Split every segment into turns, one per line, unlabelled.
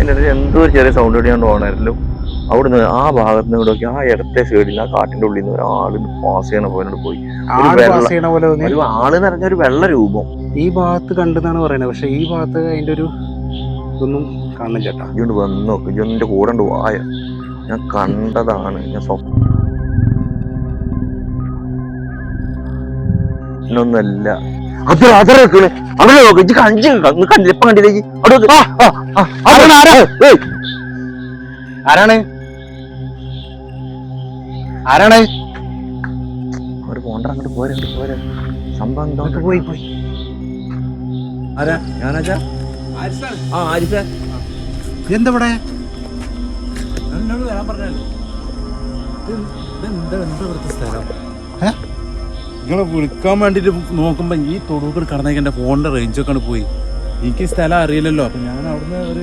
എന്റെ ഇടയിൽ എന്തോ ഒരു ചെറിയ സൗണ്ട് ഇടിയാണ്ട് പോകണമായിരുന്നു അവിടുന്ന് ആ ഭാഗത്ത് നിന്ന് നോക്കി ആ ഇടത്തെ സൈഡിൽ ആ കാട്ടിന്റെ ഉള്ളിൽ നിന്ന് ഒരാൾ പാസ് ചെയ്യണ പോലെ പോയി. ഒരു ആൾ നിറഞ്ഞ ഒരു വെള്ള രൂപം.
ഈ ഭാഗത്ത് കണ്ടെന്നാണ് പറയുന്നത്. പക്ഷെ ഈ ഭാഗത്ത് അതിന്റെ ഒരു ഇതൊന്നും കാണുന്നില്ല ചേട്ടാ
ഇതുകൊണ്ട് വന്ന് നോക്ക്. ഇജോന്റെ കൂടെ ഉണ്ട് വായ ഞാൻ കണ്ടതാണ്. ഞാൻ സ്വപ്നം സ്വപ്നൊന്നല്ല അത് അതര വെക്കണ് അവിടെ നോക്ക് ഇജ്ജ് കഞ്ചി കണ്ടില്ല? ഇപ്പൊ കണ്ടില്ലേ അവിടെ
ആരാണ്, ആരാണ്?
അവിടെ പോണ്ട? അങ്ങോട്ട് പോരെ അങ്ങോട്ട് പോരെ. സംഭവം എന്താ
പോയി പോയി.
ആരാ? ഞാനാച്ചാ ആ ആരിഫേ
എന്താ ഇവിടെ?
എന്നോട് വരാൻ പറഞ്ഞല്ലോ എന്താ എന്താ ഇവിടുത്തെ സ്ഥലം? നിങ്ങളെ വിളിക്കാൻ വേണ്ടിട്ട് നോക്കുമ്പോൾ ഈ തൊടുകൂർ കടന്നേക്ക് എന്റെ ഫോണിന്റെ റേഞ്ച് ഒക്കെ പോയി. എനിക്ക് സ്ഥലം അറിയില്ലല്ലോ. അപ്പൊ ഞാൻ അവിടുന്ന് ഒരു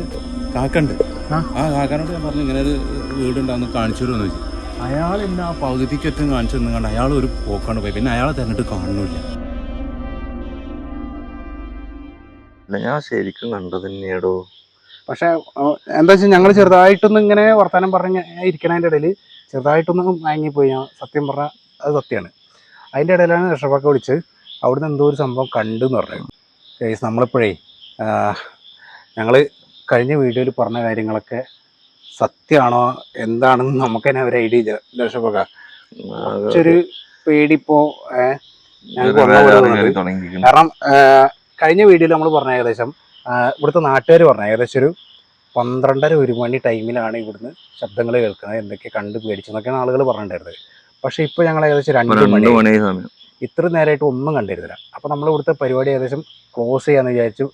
കാക്കണ്ട്
ആ.
ആ കാക്കാനോട് ഞാൻ പറഞ്ഞു ഇങ്ങനെ ഒരു വീടുണ്ടാന്ന് കാണിച്ചു തരുമെന്ന് ചോദിച്ചു. അയാൾ എന്നെ ആ പകുതിക്കറ്റും കാണിച്ചു തന്നെ കണ്ട് അയാൾ ഒരു പോക്കാണ് പോയി. പിന്നെ അയാളെ തന്നിട്ട് കാണുന്നില്ല
ഞാൻ ശരിക്കും കണ്ടത് തന്നെയാടോ?
പക്ഷെ എന്താ വെച്ചാൽ ഞങ്ങൾ ചെറുതായിട്ടൊന്ന് ഇങ്ങനെ വർത്തമാനം പറഞ്ഞ് ഇരിക്കണതിന്റെ ഇടയിൽ ചെറുതായിട്ടൊന്ന് വാങ്ങിപ്പോയി ഞാൻ സത്യം പറഞ്ഞാൽ അത് സത്യമാണ് അതിന്റെ ഇടയിലാണ് രക്ഷപ്പാക്കെ വിളിച്ച് അവിടുന്ന് എന്തോ ഒരു സംഭവം കണ്ടു എന്ന് പറഞ്ഞു. കേസ് നമ്മളിപ്പോഴേ ഞങ്ങൾ കഴിഞ്ഞ വീഡിയോയിൽ പറഞ്ഞ കാര്യങ്ങളൊക്കെ സത്യമാണോ? എന്താണെന്ന് നമുക്ക് തന്നെ ഒരു ഐഡിയ ഇല്ല രക്ഷപ്പൊക്കെ കുറച്ചൊരു പേടിപ്പോ ഏഹ് ഞങ്ങൾക്ക് വന്ന പോലെ തോന്നുന്നത്.
തുടങ്ങിയിരിക്കുന്നു.
കാരണം കഴിഞ്ഞ വീഡിയോയിൽ നമ്മൾ പറഞ്ഞ ഏകദേശം ഇവിടുത്തെ നാട്ടുകാർ പറഞ്ഞ ഏകദേശം ഒരു പന്ത്രണ്ടര ഒരു മണി ടൈമിലാണ് ഇവിടുന്ന് ശബ്ദങ്ങൾ കേൾക്കുന്നത് എന്തൊക്കെ കണ്ട് പേടിച്ചെന്നൊക്കെയാണ് ആളുകൾ പറഞ്ഞിട്ടുണ്ടായിരുന്നത്. പക്ഷെ ഇപ്പൊ ഞങ്ങൾ ഏകദേശം രണ്ട് മണി
സമയം.
ഇത്ര നേരമായിട്ട് ഒന്നും കണ്ടിരുന്നില്ല. അപ്പൊ നമ്മൾ ഇവിടുത്തെ പരിപാടി ഏകദേശം ക്ലോസ് ചെയ്യാന്ന് വിചാരിച്ചു.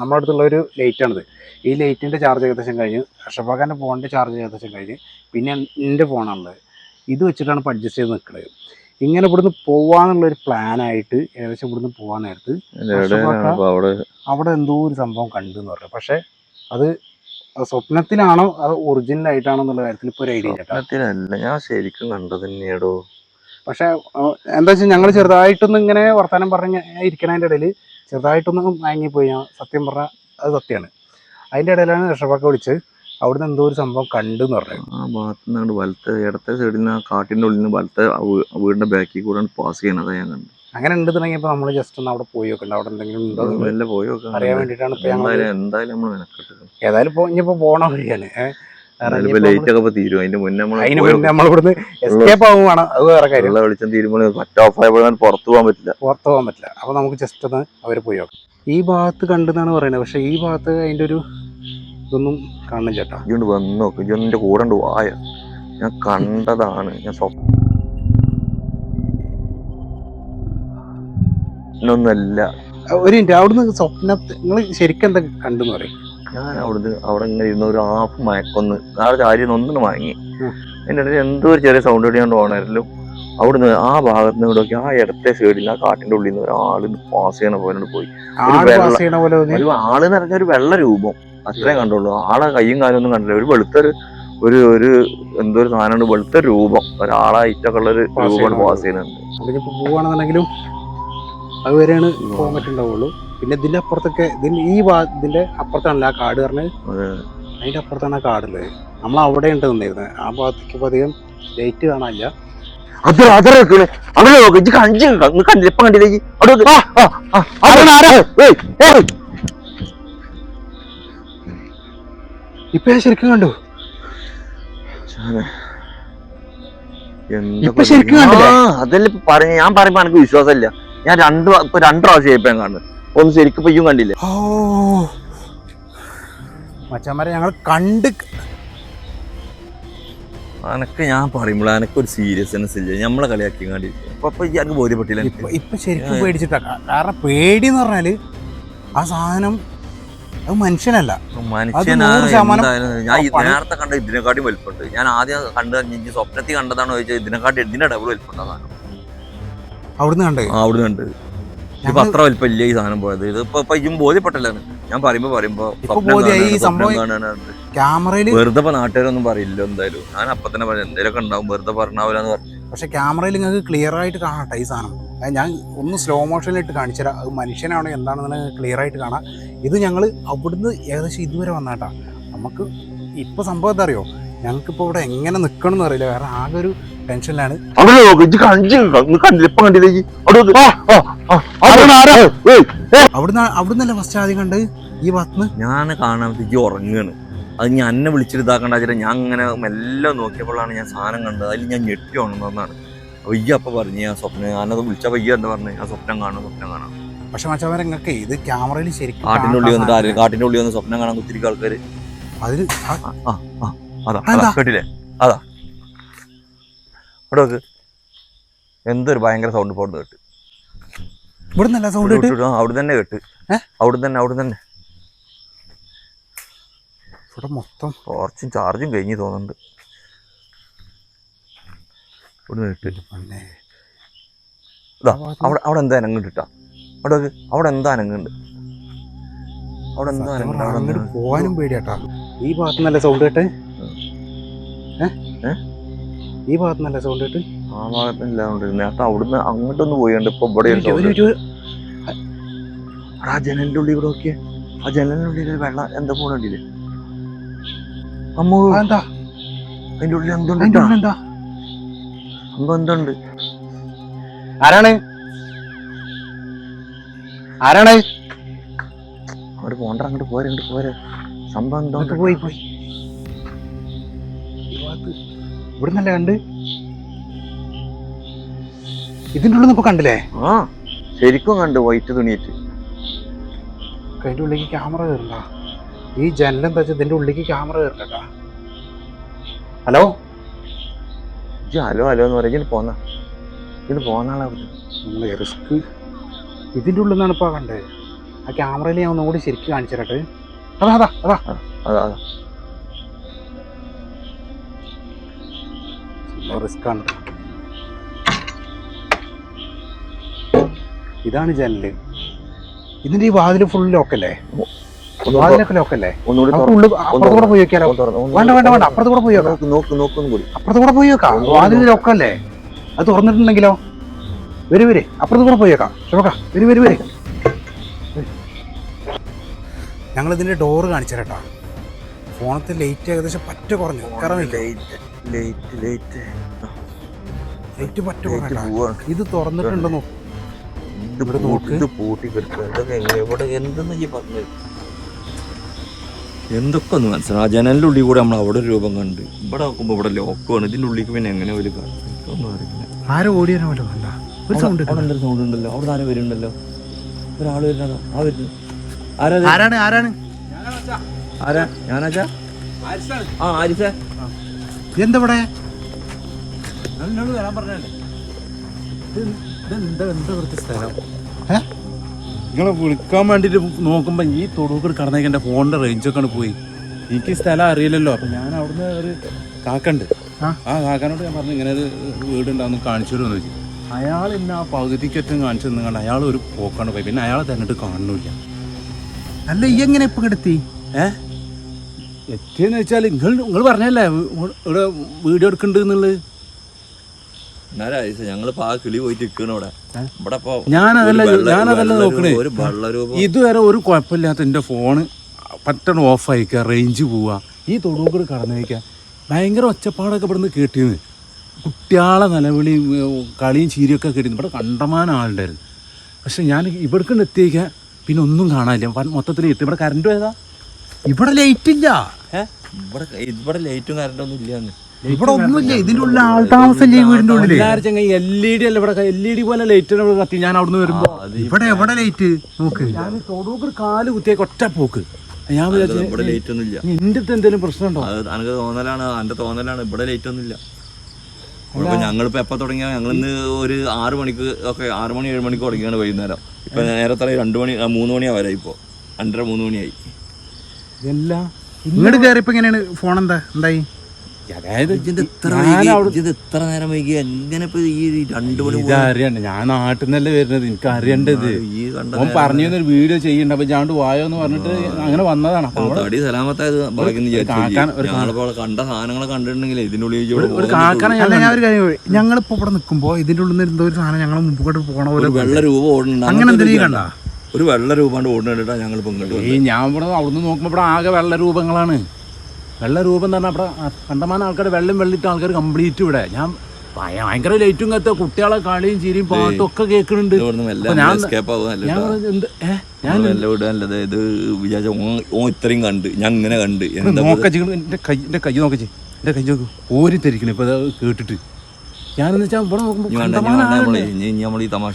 നമ്മുടെ അടുത്തുള്ള ഒരു ലൈറ്റ് ആണിത്. ഈ ലൈറ്റിന്റെ ചാർജ് ഏകദേശം കഴിഞ്ഞു. അഷഭാഗാന്റെ ഫോണിന്റെ ചാർജ് ഏകദേശം കഴിഞ്ഞ്. പിന്നെ എന്റെ ഫോണാണുള്ളത് ഇത് വെച്ചിട്ടാണ് ഇപ്പൊ അഡ്ജസ്റ്റ് ചെയ്ത് നിൽക്കുന്നത് ഇങ്ങനെ ഇവിടുന്ന് പോവാന്നുള്ള ഒരു പ്ലാൻ ആയിട്ട് ഏകദേശം ഇവിടുന്ന് പോവാൻ നേരത്ത്
അവിടെ
എന്തോ ഒരു സംഭവം കണ്ടു എന്ന് പറഞ്ഞു. പക്ഷെ അത് സ്വപ്നത്തിലാണോ അത് ഒറിജിനൽ ആയിട്ടാണോ എന്നുള്ള കാര്യത്തിൽ ഇപ്പൊ ഒരു ഐഡിയ.
സ്വപ്നത്തിലല്ല ഞാൻ ശരിക്കും കണ്ടത് തന്നെയാടോ?
പക്ഷെ എന്താ വെച്ചാൽ ഞങ്ങൾ ചെറുതായിട്ടൊന്നും ഇങ്ങനെ വർത്താനം പറഞ്ഞ് ഇരിക്കണതിന്റെ ഇടയിൽ ചെറുതായിട്ടൊന്നും വാങ്ങിപ്പോയി ഞാൻ സത്യം പറഞ്ഞാൽ അത് സത്യമാണ് അതിന്റെ ഇടയിലാണ് രക്ഷപ്പാക്ക വിളിച്ച് അവിടുന്ന് എന്തോ ഒരു സംഭവം കണ്ടു എന്ന് പറഞ്ഞു
ആ ഭാഗത്ത് നിന്നാണ് വലത്തെ ഇടത്തെ സൈഡിൽ നിന്ന് ആ കാട്ടിന്റെ ഉള്ളിൽ നിന്ന് വലത്തെ വീടിന്റെ വീടിന്റെ ബാക്കിൽ കൂടെ പാസ് ചെയ്യണതാണ് ഞാൻ കണ്ടു
അങ്ങനെ ഉണ്ട് തുടങ്ങിയപ്പോ നമ്മൾ ജസ്റ്റ് ഒന്ന് അവിടെ പോയി നോക്കണ്ട. അവിടെ എന്തെങ്കിലും ഉണ്ടോ
പോയി
അറിയാൻ വേണ്ടിട്ടാണ് ഇപ്പൊ ഞങ്ങൾ
എന്തായാലും
ഏതായാലും ഇപ്പൊ പോണ വഴിയാണ്. എസ്കേപ്പ് ആവുകയാണ് അത് വേറെ കാര്യം.
പുറത്തു പോകാൻ പറ്റില്ല.
പുറത്ത് പോകാൻ പറ്റില്ല. അപ്പോൾ നമുക്ക് ജസ്റ്റ് ഒന്ന് അവർ പോയി നോക്കാം. ഈ ഭാഗത്ത് കണ്ടെന്നാണ് പറയുന്നത്. പക്ഷെ ഈ ഭാഗത്ത് അതിന്റെ ഒരു ഇതൊന്നും കാണുന്നില്ല കേട്ടോ.
വന്നു വന്ന് നോക്ക്. കൂടെ വായ. ഞാൻ കണ്ടതാണ്. ഞാൻ സ്വപ്നൊന്നല്ല
ഒരു മിനിറ്റ് അവിടുന്ന് നിങ്ങൾ ശരിക്കും എന്താ കണ്ടെന്ന് പറയും.
ഞാൻ അവിടുന്ന് അവിടെ ഇങ്ങനെ ഇരുന്ന ഒരു ഹാഫ് മയക്കൊന്ന് ആ കാര്യം ഒന്നിനും വാങ്ങി
എന്റെ
അടുത്ത് ഇടയിൽ എന്തോ ഒരു ചെറിയ സൗണ്ട് ഇടിയാണ്ട് പോകണമായിരുന്നു അവിടുന്ന് ആ ഭാഗത്ത് നിന്ന് നോക്കി ആ ഇടത്തെ സൈഡിൽ ആ കാട്ടിന്റെ ഉള്ളിൽ നിന്ന് ഒരാൾ പാസ് ചെയ്യണ പോലെ പോയി. ഒരു ആൾ നിറഞ്ഞ ഒരു വെള്ള രൂപം. അത്രേ കണ്ടുള്ളൂ. ആളെ കയ്യും കാലും ഒന്നും കണ്ടില്ല. ഒരു വെളുത്തൊരു ഒരു ഒരു എന്തോ ഒരു സാധനമുണ്ട്. വെളുത്ത രൂപം. ഒരാളായിട്ടൊക്കെ ഉള്ള ഒരു രൂപമാണ് പാസ് ചെയ്യുന്നുണ്ട്
നമുക്കിപ്പോൾ പോവുകയാണെന്നുണ്ടെങ്കിലും അതുവരെയാണ് പോകാൻ പറ്റുണ്ടാവുള്ളൂ പിന്നെ ഇതിന്റെ അപ്പുറത്തൊക്കെ ഇതിന്റെ ഈ ഭാ ഇതിന്റെ അപ്പുറത്താണല്ലോ ആ കാട് പറഞ്ഞത്?
അതെ.
അതിന്റെ അപ്പുറത്താണ് ആ കാടുള്ളത് നമ്മൾ അവിടെ ഉണ്ട് നിന്നിരുന്നത് ആ ഭാഗത്തേക്ക് ഇപ്പൊ അധികം ലൈറ്റ് കാണാനില്ല.
അത് അതര വെക്കണ് അവിടെ നോക്ക് ഇജ്ജ് കഞ്ചി കണ്ടില്ല ഇപ്പൊ കണ്ടില്ലേ.
ഇപ്പൊ ഞാൻ ശരിക്കും കണ്ടു. ഇപ്പൊ ശരിക്കും
അതല്ലേ പറഞ്ഞ ഞാൻ പറയുമ്പോ എനിക്ക് വിശ്വാസമില്ല. ഞാൻ രണ്ട് ഇപ്പൊ രണ്ട് പ്രാവശ്യം ആയിപ്പോ ഞാൻ കാണുന്നത്. ഒന്ന് ശരിക്കും പയ്യും കണ്ടില്ലേ?
ഓ. മച്ചാമാരെ ഞങ്ങൾ കണ്ട്
അനക്ക് ഞാൻ പറയുമ്പോൾ അനക്ക് ഒരു സീരിയസ്നെസ് ഇല്ല? നമ്മളെ കളിയാക്കി കണ്ടി. അപ്പൊ എനിക്ക് ബോധ്യപ്പെട്ടില്ല.
ഇപ്പൊ ഇപ്പൊ ശരിക്കും പേടിച്ചിട്ടാ. കാരണം പേടി എന്ന് പറഞ്ഞാൽ ആ സാധനം അത് മനുഷ്യനല്ല.
മനുഷ്യനാണ് ഞാൻ നേരത്തെ കണ്ട ഇതിനെക്കാട്ടി വലുപ്പുണ്ട് ഞാൻ ആദ്യം കണ്ട സ്വപ്നത്തിൽ കണ്ടതാണോ ചോദിച്ചാൽ ഇതിനെക്കാട്ടി ഇതിന്റെ ഡബിൾ വലിപ്പമുണ്ട് സാധനം
അവിടുന്ന് കണ്ടേ?
ആ അവിടെ ഉണ്ട് ഇപ്പൊ അത്ര വലിപ്പമില്ല ഈ സാധനം പോയത്. ഇത് ഇപ്പൊ ഇപ്പം ബോധ്യപ്പെട്ടല്ലാണ്. ഞാൻ പറയുമ്പോ പറയുമ്പോ.
ക്യാമറയിൽ
വെറുതെ ഇപ്പൊ നാട്ടുകാരൊന്നും പറയില്ല എന്തായാലും. ഞാൻ അപ്പൊ തന്നെ പറഞ്ഞു എന്തെങ്കിലുമൊക്കെ ഉണ്ടാവും വെറുതെ പറഞ്ഞാവില്ലെന്ന് പറഞ്ഞു.
പക്ഷെ ക്യാമറയിൽ നിങ്ങൾക്ക് ക്ലിയർ ആയിട്ട് കാണട്ടെ ഈ സാധനം. ഞാൻ ഒന്ന് സ്ലോ മോഷനിലിട്ട് കാണിച്ചു തരാം. അത് മനുഷ്യനാണോ എന്താണെന്ന് ക്ലിയർ ആയിട്ട് കാണാം. ഇത് ഞങ്ങൾ അവിടുന്ന് ഏകദേശം ഇതുവരെ വന്നാട്ടാ നമുക്ക് ഇപ്പൊ സംഭവം എന്താ അറിയോ? ഞങ്ങൾക്കിപ്പോ ഇവിടെ എങ്ങനെ നിക്കണം എന്ന് അറിയില്ല. കാരണം ആകെ ഒരു ടെൻഷനിലാണ്. അവിടുന്ന് അവിടുന്നല്ല ഫസ്റ്റ് ആദ്യം കണ്ട് ഈ ഭാഗത്തുനിന്ന്?
ഞാൻ കാണാൻ ഇജ്ജ് ഉറങ്ങാണ്. അത് ഞാൻ എന്നെ വിളിച്ചിട്ട് ഇതാക്കണ്ട വെച്ചിട്ട് ഞാൻ അങ്ങനെ മെല്ലെ നോക്കിയപ്പോഴാണ് ഞാൻ സാധനം കണ്ടത്. അതിൽ ഞാൻ ഞെട്ടി ഉണർന്നതാണ്. വയ്യ ഈ അപ്പൊ പറഞ്ഞു ഞാൻ സ്വപ്നം ഞാനത് വിളിച്ചപ്പോൾ ഈ എന്താ പറഞ്ഞു? ഞാൻ സ്വപ്നം കാണാം സ്വപ്നം കാണാം.
പക്ഷെ മച്ചവരെ നിങ്ങൾക്ക് ഇത് ക്യാമറയിൽ ശരി
കാട്ടിന്റെ ഉള്ളിൽ വന്നിട്ട് ആര്? കാട്ടിന്റെ ഉള്ളിൽ വന്ന് സ്വപ്നം കാണാൻ ഒത്തിരി ആൾക്കാർ
അതിൽ ആ
ആ, ആ, ആ, അതാ കേട്ടില്ലേ? അതാ. അവിടെ നോക്ക്? എന്തൊരു ഭയങ്കര സൗണ്ട് പോകുന്നത് കേട്ട്.
ഇവിടുന്നല്ല സൗണ്ട് ഇട്ട്
ആ, അവിടെ തന്നെ കേട്ട്. അവിടെ തന്നെ അവിടെ തന്നെ.
ഇവിടെ മൊത്തം
ടോർച്ചും ചാർജും കഴിഞ്ഞ് തോന്നുന്നുണ്ട്. ഇവിടെ കേട്ട്.
പിന്നെ
അവിടെ അവിടെ എന്താ അനങ്ങുണ്ട് ഇട്ടാ അവിടെ അവിടെ എന്താ അനങ്ങുണ്ട് അവിടെ എന്താ അനങ്ങുണ്ട് അവിടെ
പോവാനും പേടിയാട്ടാ. ഈ ഭാഗത്ത് നല്ല സൗണ്ട് കേട്ടെ ഏഹ്
ഏ?
ഈ ഭാഗത്ത് നല്ല സൗണ്ട് കേട്ട്?
ആ ഭാഗത്തില്ല നേരത്തെ അവിടുന്ന് അങ്ങോട്ടൊന്ന് പോയിണ്ട് ഇപ്പൊ ഇവിടെ ആ ജനലിന്റെ ഉള്ളിൽ ഇവിടെ നോക്കിയേ. ആ ജനലിന്റെ ഉള്ളിൽ വെള്ളം എന്താ പോണില്ലേ അമ്മോ.
എന്താ?
അതിന്റെ ഉള്ളിൽ എന്തുണ്ട്
എന്താ?
അമ്മ എന്തുണ്ട്
ആരാണ്? ആരാണ്?
അവിടെ പോണ്ട അങ്ങോട്ട് പോരെ അങ്ങോട്ട് പോരെ. സംഭവം
പോയി പോയി. ഇവിടുന്നല്ലേ കണ്ട്? ഇതിന്റെ ഉള്ളിൽ നമുക്ക് കണ്ടില്ലേ?
ആ ശരിക്കും കണ്ട് വൈറ്റ് തുണിയിട്ട്
അതിന്റെ ഉള്ളിലേക്ക് ക്യാമറ കയറില്ല. ഈ ജനലം തച്ച് ഇതിന്റെ ഉള്ളിലേക്ക് ക്യാമറ കയറില്ലട്ടാ. ഹലോ?
ഇജ്ജ് ഹലോ ഹലോ എന്ന് ഇതിന് പോന്ന. ഇത് പോന്നാളാ
നമ്മൾ റിസ്ക്. ഇതിന്റെ ഉള്ളിൽ നിന്നാണ് ഇപ്പൊ കണ്ടത്. ആ ക്യാമറയിൽ ഞാൻ ഒന്നുകൂടി ശരിക്കും കാണിച്ചു തരട്ടെ അതാ അതാ. അതാ
അതാ അതാ.
റിസ്ക് ആണ് ഇതാണ് ജനൽ. ഇതിന്റെ ഈ വാതിൽ ഫുൾ ലോക്കല്ലേ വാതിലൊക്കെ ലോക്കല്ലേ അപ്പുറത്ത് കൂടെ പോയി വെക്കാലോ? വേണ്ട വേണ്ട വേണ്ട അപ്പുറത്ത് കൂടെ പോയി വെക്കാം. അപ്പുറത്ത് കൂടെ പോയി വെക്കാം. വാതിൽ ലോക്കല്ലേ അത് തുറന്നിട്ടുണ്ടെങ്കിലോ? വരി വരി. അപ്പുറത്ത് കൂടെ പോയി വെക്കാം. ശോക വരി വരി വരി. ഞങ്ങൾ ഇതിന്റെ ഡോറ് കാണിച്ചു തരട്ടാ ഫോണത്തെ ലൈറ്റ് ഏകദേശം പറ്റ കുറഞ്ഞു. കാരണം
ലേറ്റ് ലേറ്റ് ലേറ്റ്
ലൈറ്റ് പറ്റ ഇത് തുറന്നിട്ടുണ്ടെന്നോ
ഇത്
ഇവിടെ
പൂട്ടി-
നോക്ക്.
ഇത് പൂട്ടി കിടക്കുക. എന്തെന്ന് ഈ പറഞ്ഞത്? എന്തൊക്കെ ഒന്ന് മനസ്സിലാവും ആ ജനലിന്റെ ഉള്ളിൽ കൂടെ നമ്മൾ അവിടെ ഒരു രൂപം കണ്ട്. ഇവിടെ നോക്കുമ്പോ ഇവിടെ ലോക്കുമാണ് ഇതിന്റെ ഉള്ളിലേക്ക് പിന്നെ എങ്ങനെ ഒരു ഒന്നും അറിയില്ല.
ആരോ ഓടിയാനോ വല്ലോ കണ്ട. ഒരു സൗണ്ട്
അവിടെ എന്തൊരു സൗണ്ട് ഉണ്ടല്ലോ? അവിടെ ആരും വരുന്നുണ്ടല്ലോ? ഒരാൾ വരുന്നതോ ആ വരുന്നു?
ആരാണ്? ആരാണ്?
ആരാ? ഞാനാച്ചാ ആ ആരിഫേ
എന്താ ഇവിടെ
എന്നോട് വരാൻ പറഞ്ഞല്ലേ നിങ്ങളെ വിളിക്കാൻ വേണ്ടിട്ട് നോക്കുമ്പോ ഈ തൊടുക്കൂടെ കടന്നേക്ക് എന്റെ ഫോണിന്റെ റേഞ്ചൊക്കെ ആണ് പോയി. എനിക്ക് സ്ഥലം അറിയില്ലല്ലോ. അപ്പൊ ഞാൻ അവിടുന്ന് ഒരു കാക്കണ്ട്.
ആ.
ആ കാക്കാനോട് ഞാൻ പറഞ്ഞു ഇങ്ങനെ ഒരു വീടുണ്ടാവുന്ന കാണിച്ചു തരുമെന്ന് വെച്ചു അയാൾ ഇന്ന് ആ പകുതിക്കറ്റം കാണിച്ചു തന്നെ കണ്ട് അയാൾ ഒരു പോക്കാണ് പോയി. പിന്നെ അയാളെ തന്നിട്ട് കാണുന്നില്ല
അല്ല ഈ എങ്ങനെ ഇപ്പൊ കിടത്തി
എത്തിയെന്ന് വെച്ചാൽ നിങ്ങൾ നിങ്ങൾ പറഞ്ഞല്ലേ ഇവിടെ വീഡിയോ
എടുക്കണ്ടെന്നുള്ളത്
ഞാനതല്ല ഞാനതല്ല നോക്കണേ. ഇതുവരെ ഒരു കുഴപ്പമില്ലാത്ത എന്റെ ഫോണ് പെട്ടെന്ന് ഓഫ് അയക്കുക റേഞ്ച് പോവാ. ഈ തൊടുകൂടെ കടന്നു വയ്ക്കുക ഭയങ്കര ഒച്ചപ്പാടൊക്കെ ഇവിടുന്ന് കേട്ടിരുന്നു കുട്ടിയാളെ നിലവിളിയും കളിയും ചീരിയൊക്കെ കേട്ടിരുന്നു ഇവിടെ കണ്ടമാനം ആളുണ്ടായിരുന്നു. പക്ഷെ ഞാൻ ഇവിടെക്കൊണ്ട് എത്തിയേക്കുക പിന്നെ ഒന്നും കാണാനില്ല. മൊത്തത്തിൽ എത്തി. ഇവിടെ കറണ്ട് പോയതാ?
ഇവിടെ ലൈറ്റ് ഇല്ല.
ഇവിടെ ഇവിടെ ലൈറ്റും കറണ്ടൊന്നും ഇല്ല.
ഇവിടെ ഒന്നുമില്ല ഇതിന്റെ ഉള്ളിൽ ആൾ താമസം ഈ വീടിന്റെ
ഉള്ളിൽ എൽ ഇ ഡി അല്ല ഇവിടെ എൽ ഇ ഡി പോലെ ലൈറ്റ് കത്തി. ഞാൻ അവിടുന്ന് വരുമ്പോ.
ഇവിടെ എവിടെ ലൈറ്റ് നോക്ക്.
ഞാൻ തൊടുക്ക് കാൽ കുത്തിയൊക്കെ ഒറ്റ പോക്ക്. ഞാൻ
ഇവിടെ ലൈറ്റ് ഒന്നും ഇല്ല
നിന്റെ അടുത്ത് എന്തെങ്കിലും പ്രശ്നമുണ്ടോ
ഉണ്ടോ? എനിക്ക് തോന്നലാണ് എന്റെ തോന്നലാണ്. ഇവിടെ ലൈറ്റ് ഒന്നും ഇല്ല ഇപ്പൊ ഞങ്ങളിപ്പോ എപ്പോ തുടങ്ങിയ? ഞങ്ങളിന്ന് ഒരു ആറു മണിക്ക് ഒക്കെ ആറു മണി ഏഴ് മണിക്ക് തുടങ്ങിയാണ് വൈകുന്നേരം. ഇപ്പൊ നേരത്തെ രണ്ടു മണി മൂന്ന് മണിയാ വരാം ഇപ്പൊ. രണ്ടര മൂന്ന് മണിയായി.
ഇങ്ങോട്ട് കയറിയപ്പോ എങ്ങനെയാണ്? ഫോൺ എന്താ? എന്തായി?
അതായത്
ഇതിന്റെ ഇത്ര
ഞാൻ
വൈകി
അവിടെ-
ഇത് എത്ര നേരം വൈകി? എങ്ങനെ ഇപ്പൊ ഈ രണ്ടു മണി
ഇത് അറിയണ്ട. ഞാൻ നാട്ടിൽ നിന്നല്ലേ വരുന്നത്. എനിക്ക് അറിയണ്ടത്
ഈ കണ്ട
ഓൻ പറഞ്ഞു ഒരു വീഡിയോ ചെയ്യണ്ട അപ്പൊ ഞാൻ വായോന്ന് പറഞ്ഞിട്ട് അങ്ങനെ വന്നതാണ്. അപ്പൊ അവിടെ
തടി സലാമത്തായത് ഭാഗ്യം
കാക്കാൻ- ഒരു കാ-
ഞങ്ങളിപ്പോ കണ്ട സാധനങ്ങളെ കണ്ടിട്ടുണ്ടെങ്കിൽ ഇതിനുള്ളിൽ ഇവിടെ
ഒരു
അല്ല
ഞാൻ
ഞാൻ ഒരു കാര്യം ഞങ്ങളിപ്പോ ഇവിടെ നിൽക്കുമ്പോ ഇതിന്റെ ഉള്ളിൽ നിന്ന് എന്തോ ഒരു സാധനം ഞങ്ങൾ മുമ്പോട്ട് പോണ പോലെ
ഒരു വെള്ള രൂപ ഓടുന്നുണ്ട്.
അങ്ങനെ എന്തെങ്കിലും കണ്ട?
ഒരു വെള്ള രൂപം ഓടുന്നുണ്ടാ ഞങ്ങൾ ഇങ്ങോട്ട്
ഈ ഞാൻ ഇവിടെ അവിടുന്ന് നോക്കുമ്പോൾ ഇവിടെ ആകെ വെള്ള രൂപങ്ങളാണ്. വെള്ള രൂപം പറഞ്ഞാൽ അവിടെ കണ്ടമാനം ആൾക്കാർ വെള്ളം വെള്ളിട്ട ആൾക്കാർ കംപ്ലീറ്റ് ഇവിടെ. ഞാൻ ഭയ- ഭയങ്കര ലൈറ്റും കത്ത കുട്ടികളെ കളിയും ചിരിയും പാട്ടും ഒക്കെ കേൾക്കുന്നുണ്ട്
ഇത്രയും കണ്ട്. ഞാൻ ഇങ്ങനെ കണ്ട്.
നോക്കച്ച് എന്റെ കൈ എന്റെ കൈ നോക്കച്ച് എന്റെ കൈ നോക്കൂ. ഓരി തിരിക്കണേ ഇപ്പൊ കേട്ടിട്ട്. ഞാനെന്ന് വെച്ചാൽ ഇവിടെ നോക്കുമ്പോൾ
നമ്മൾ ഈ തമാശ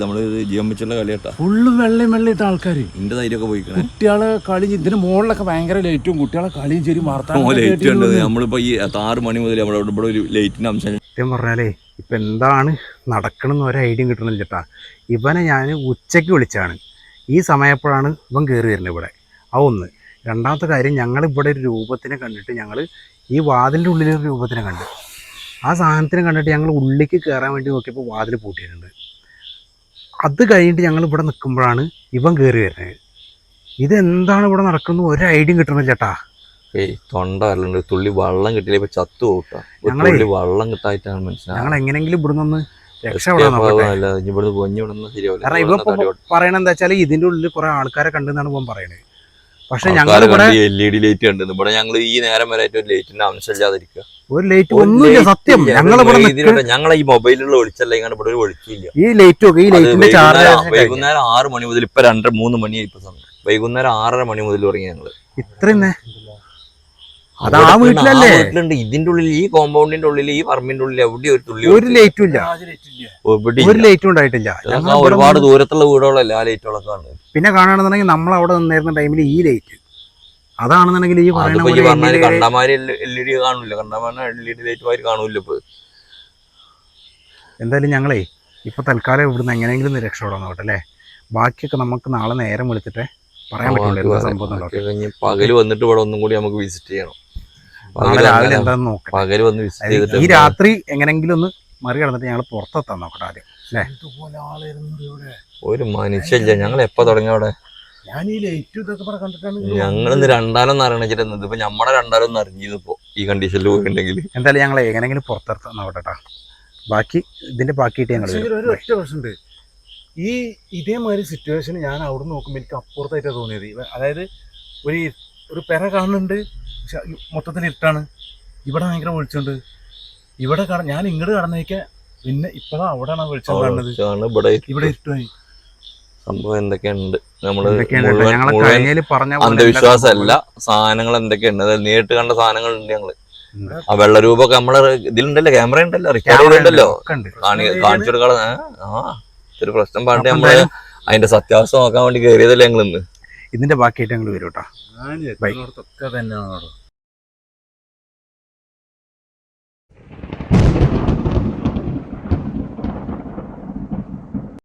നമ്മൾ ജീവൻ വെച്ചുള്ള കളിയാട്ടാ.
ഫുള്ള് വെള്ളയും വെള്ളിട്ട ആൾക്കാർ
എന്റെ ധൈര്യമൊക്കെ പോയി
കുട്ടികളെ കളി ഇതിന് മുകളിലൊക്കെ ഭയങ്കര ലൈറ്റും കുട്ടികളെ കളിയും ശരി
ലൈറ്റ് ഉണ്ട് നമ്മളിപ്പോ ഈ ആറ് മണി മുതൽ നമ്മുടെ ഇവിടെ ഒരു ലൈറ്റിന്റെ അംശം
സത്യം പറഞ്ഞാലേ ഇപ്പൊ എന്താണ് നടക്കണമെന്ന് ഒരു ഐഡിയ കിട്ടണില്ല ചേട്ടാ. ഇവനെ ഞാൻ ഉച്ചയ്ക്ക് വിളിച്ചാണ് ഈ സമയപ്പോഴാണ് ഇവൻ കയറി വരുന്നത് ഇവിടെ. ആ ഒന്ന്. രണ്ടാമത്തെ കാര്യം ഞങ്ങൾ ഇവിടെ ഒരു രൂപത്തിനെ കണ്ടിട്ട് ഞങ്ങൾ ഈ വാതിലിന്റെ ഉള്ളിലൊരു രൂപത്തിനെ കണ്ടു. ആ സാധനത്തിനെ കണ്ടിട്ട് ഞങ്ങൾ ഉള്ളിലേക്ക് കയറാൻ വേണ്ടി നോക്കിയപ്പോൾ വാതിൽ പൂട്ടിയിട്ടുണ്ട്. അത് കഴിഞ്ഞിട്ട് ഞങ്ങൾ ഇവിടെ നിൽക്കുമ്പോഴാണ് ഇവൻ കയറി വരുന്നത്. ഇതെന്താണ് ഇവിടെ നടക്കുന്നത്? ഒരു ഐഡിയ കിട്ടുന്നില്ല ചേട്ടാ.
ഏയ് തൊണ്ട വരലുണ്ട്. തുള്ളി വെള്ളം കിട്ടിയില്ല. ഇപ്പൊ ചത്തു പോട്ടാ തുള്ളി വെള്ളം കിട്ടായിട്ടാണ് മനസ്സിലായത്
ഞങ്ങൾ എങ്ങനെങ്കിലും ഇവിടെ നിന്ന് രക്ഷപ്പെടാൻ
ഇവിടുന്ന് പൊഞ്ഞു വിടുന്ന ശരിയാവില്ല
കാരണം ഇവ പറയണ എന്താ വെച്ചാൽ ഇതിന്റെ ഉള്ളിൽ കുറെ ആൾക്കാരെ കണ്ടെന്നാണ് ഇവൻ പറയണത്. പക്ഷെ ഞങ്ങൾ
എൽ ഇ ഡി ലൈറ്റ് ഉണ്ട് ഇവിടെ ഞങ്ങൾ ഈ നേരം വരെ ഒരു ലൈറ്റിന്റെ അംശമില്ലാതിരിക്കുക
ഒരു ലൈറ്റ് ഒന്നുമില്ല സത്യം. ഞങ്ങൾ ഇവിടെ
ഞങ്ങളെ ഈ മൊബൈലിലുള്ള വെളിച്ചല്ല ഇങ്ങനെ ഇവിടെ ഒരു വെളിച്ചില്ല
ഈ ലൈറ്റ് ഒക്കെ ഈ ലൈറ്റിന്റെ ചാർജ്
വൈകുന്നേരം- ആറ് മണി മുതൽ ഇപ്പൊ രണ്ടര മൂന്ന് മണിയായി ഇപ്പൊ വൈകുന്നേരം ആറര മണി മുതൽ തുടങ്ങി ഞങ്ങൾ.
ഇത്രയും അത് ആ വീട്ടിലല്ലേ?
വീട്ടിലുണ്ട്. ഇതിന്റെ ഉള്ളിൽ ഈ കോമ്പൗണ്ടിന്റെ ഉള്ളിൽ ഈ പറമ്പിന്റെ ഉള്ളിൽ എവിടെ ഒരു തുള്ളി
ഒരു ലൈറ്റും ഇല്ല. ഒരു ലൈറ്റും ഉണ്ടായിട്ടില്ല.
ഒരുപാട് ദൂരത്തുള്ള വീടുകളല്ല ആ ലൈറ്റുകളൊക്കെ
പിന്നെ കാണുകയാണെന്നുണ്ടെങ്കിൽ നമ്മൾ അവിടെ നിന്നിരുന്ന ടൈമിൽ ഈ ലൈറ്റ് അതാണെന്നുണ്ടെങ്കിൽ ഈ പറയുന്ന
കണ്ടമാരി എൽ ഇ ഡി കാണില്ല കണ്ടമാരി എൽ ഇ ഡി ലൈറ്റ് മാതിരി കാണൂല ഇപ്പൊ.
എന്തായാലും ഞങ്ങളേ ഇപ്പൊ തൽക്കാലം ഇവിടുന്ന് എങ്ങനെയെങ്കിലും ഒന്ന് രക്ഷപ്പെടാൻ നോക്കട്ടെ അല്ലേ? ബാക്കിയൊക്കെ നമുക്ക് നാളെ നേരം വിളിച്ചിട്ട് പറയാൻ പറ്റുള്ളൂ. എന്താ സംഭവം
പകൽ വന്നിട്ട് ഇവിടെ ഒന്നും കൂടി നമുക്ക് വിസിറ്റ് ചെയ്യണം.
നാളെ രാവിലെ നോക്കാം.
വന്ന് വിസിറ്റ് ചെയ്തിട്ട്
ഈ രാത്രി എങ്ങനെങ്കിലും ഒന്ന് മറികടന്നിട്ട് ഞങ്ങൾ പുറത്തെത്താൻ നോക്കട്ടെ ആദ്യം അല്ലേ?
ഒരു മനുഷ്യല്ല ഞങ്ങൾ എപ്പോ തുടങ്ങി അവിടെ?
ഞാൻ ഈ ലൈറ്റും ഇതൊക്കെ ഇവിടെ കണ്ടിട്ടാണ്
ഞങ്ങൾ ഇന്ന് രണ്ടാലൊന്നും അറിയണിച്ചിരുന്നത് ഇപ്പൊ ഞമ്മടെ രണ്ടാലൊന്നും അറിഞ്ഞിപ്പോ ഈ കണ്ടീഷനിൽ പോയിട്ടുണ്ടെങ്കിൽ
എന്തായാലും ഞങ്ങൾ എങ്ങനെങ്കിലും പുറത്തെത്താൻ നോക്കട്ടെ ട്ടാ. ബാക്കി ഇതിന്റെ ബാക്കിയിട്ട് ഞങ്ങൾ
ഒരു ഒറ്റ പ്രശ്നമുണ്ട് ഈ ഇതേമാതിരി സിറ്റുവേഷൻ ഞാൻ അവിടെ നോക്കുമ്പോൾ എനിക്ക് അപ്പുറത്തായിട്ടാണ് തോന്നിയത്. അതായത് ഒരു ഒരു പെര കാണുന്നുണ്ട്. പക്ഷെ മൊത്തത്തിൽ ഇരുട്ടാണ്. ഇവിടെ ഭയങ്കര വെളിച്ചുണ്ട് ഇവിടെ കട ഞാൻ ഇങ്ങോട്ട് കടന്നേക്ക പിന്നെ ഇപ്പഴാ അവിടെയാണ് വെളിച്ചം കാണുന്നത്.
ഇവിടെ
ഇവിടെ ഇരുട്ടായി.
സംഭവം എന്തൊക്കെയുണ്ട്?
നമ്മൾ
അന്ധവിശ്വാസമല്ല. സാധനങ്ങൾ എന്തൊക്കെയുണ്ട്? അതായത് നേരിട്ട് കണ്ട സാധനങ്ങൾ ഉണ്ട്.
ഞങ്ങൾ.
ആ വെള്ളരൂപമൊക്കെ നമ്മളെ ഇതിലുണ്ടല്ലോ ക്യാമറ ഉണ്ടല്ലോ റെക്കോർഡ്
ക്യാമറ
ചെയ്തിട്ടുണ്ടല്ലോ
ഒക്കെ ഉണ്ട്.
കാണി കാണിച്ചു കൊടുക്കാതെ ആ ഒരു പ്രശ്നം പാണ്ട്
അപ്പൊ
നമ്മൾ അതിന്റെ സത്യാവസ്ഥ നോക്കാൻ വേണ്ടി കയറിയതല്ലേ ഞങ്ങൾ ഇന്ന്
ഇതിന്റെ ബാക്കിയായിട്ട് ഞങ്ങൾ വരും കേട്ടോ
ഞാൻ എത്തുന്നിടത്തൊക്കെ തന്നെയാണ്